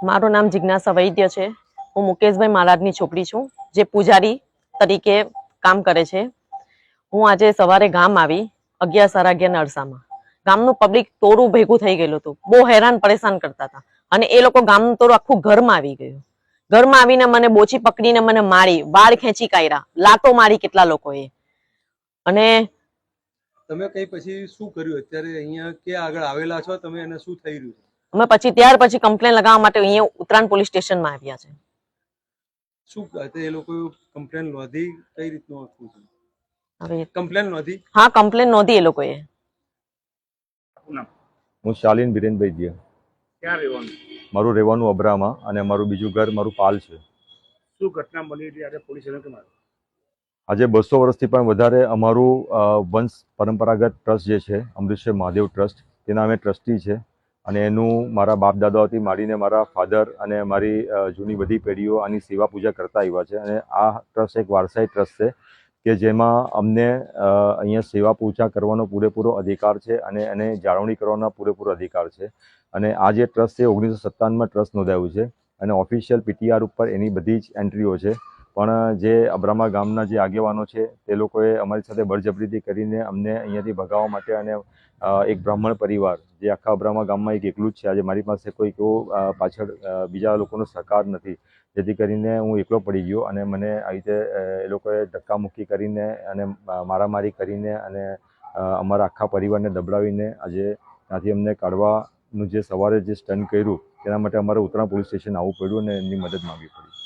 મારું નામ જિજ્ઞાસા વૈદ્ય છે. હું મુકેશભાઈ મહારાજની છોકરી છું જે પૂજારી તરીકે કામ કરે છે. હું આજે સવારે ગામ આવી અગિયાર સાડા અગિયાર અરસામાં. ગામનું પબ્લિક તોરું ભેગું થઈ ગયેલું હતું. બહુ હેરાન પરેશાન કરતા હતા. અને એ લોકો ગામનું તોરું આખું ઘરમાં આવી ગયું. ઘરમાં આવીને મને બોચી પકડીને મને મારી વાળ ખેંચી કાઢ્યા લાતો મારી કેટલા લોકોએ. અને તમે કઈ પછી શું કર્યું? અત્યારે અહીંયા કે આગળ આવેલા છો? તમે એને શું થઈ રહ્યું છે? અમે પછી ત્યાર પછી કમ્પ્લેન લગાવવા માટે અહીંયા ઉત્તરાયણ પોલીસ સ્ટેશનમાં આવ્યા છે. શું એ લોકો કમ્પ્લેન નોંધી કઈ રીતનું આખું છે હવે કમ્પ્લેન નોંધી? હા કમ્પ્લેન નોંધી એ લોકોએ. હું શાલીન બિરેનભાઈ જીયા. ક્યાં રહેવાનું? મારું રહેવાનું અબરામાં અને મારું બીજું ઘર મારું પાલ છે. શું ઘટના બની પોલીસ એને કેમ આવ્યું? આજે બસો વર્ષથી પણ વધારે અમારું વંશ પરંપરાગત ટ્રસ્ટ જે છે અમૃતસર મહાદેવ ટ્રસ્ટ તેના અમે ટ્રસ્ટી છે. અને એનું મારા બાપ દાદાઓથી માંડીને મારા ફાધર અને મારી જૂની બધી પેઢીઓ આની સેવા પૂજા કરતા આવ્યા છે. અને આ ટ્રસ્ટ એક વારસાઈ ટ્રસ્ટ છે કે જેમાં અમને અહીંયા સેવા પૂજા કરવાનો પૂરેપૂરો અધિકાર છે અને એને જાળવણી કરવાનો પૂરેપૂરો અધિકાર છે. અને આ જે ટ્રસ્ટ છે ઓગણીસો સત્તાવનમાં ટ્રસ્ટ નોંધાયું છે અને ઓફિશિયલ પીટીઆર ઉપર એની બધી જ એન્ટ્રીઓ છે. પણ જે અબ્રામા ગામના જે આગેવાનો છે, તે લોકોએ અમારી સાથે બળજબરીથી કરીને અમને અહીંયાથી ભગાવવા માટે અને એક બ્રાહ્મણ પરિવાર, જે આખા અબ્રામા ગામમાં એક એકલું જ છે. આજે મારી પાસે કોઈ એવો પાછળ બીજા લોકોનો સહકાર નથી. જેથી કરીને હું એકલો પડી ગયો અને મને આવી રીતે એ લોકોએ ધક્કામુક્કી કરીને અને મારામારી કરીને અને અમારા આખા પરિવારને દબડાવીને આજે ત્યાંથી અમને કાઢવાનું જે સવારે જે સ્ટન્ટ કર્યું, તેના માટે અમારે ઉત્તરા પોલીસ સ્ટેશન આવવું પડ્યું અને એમની મદદ માંગવી પડી.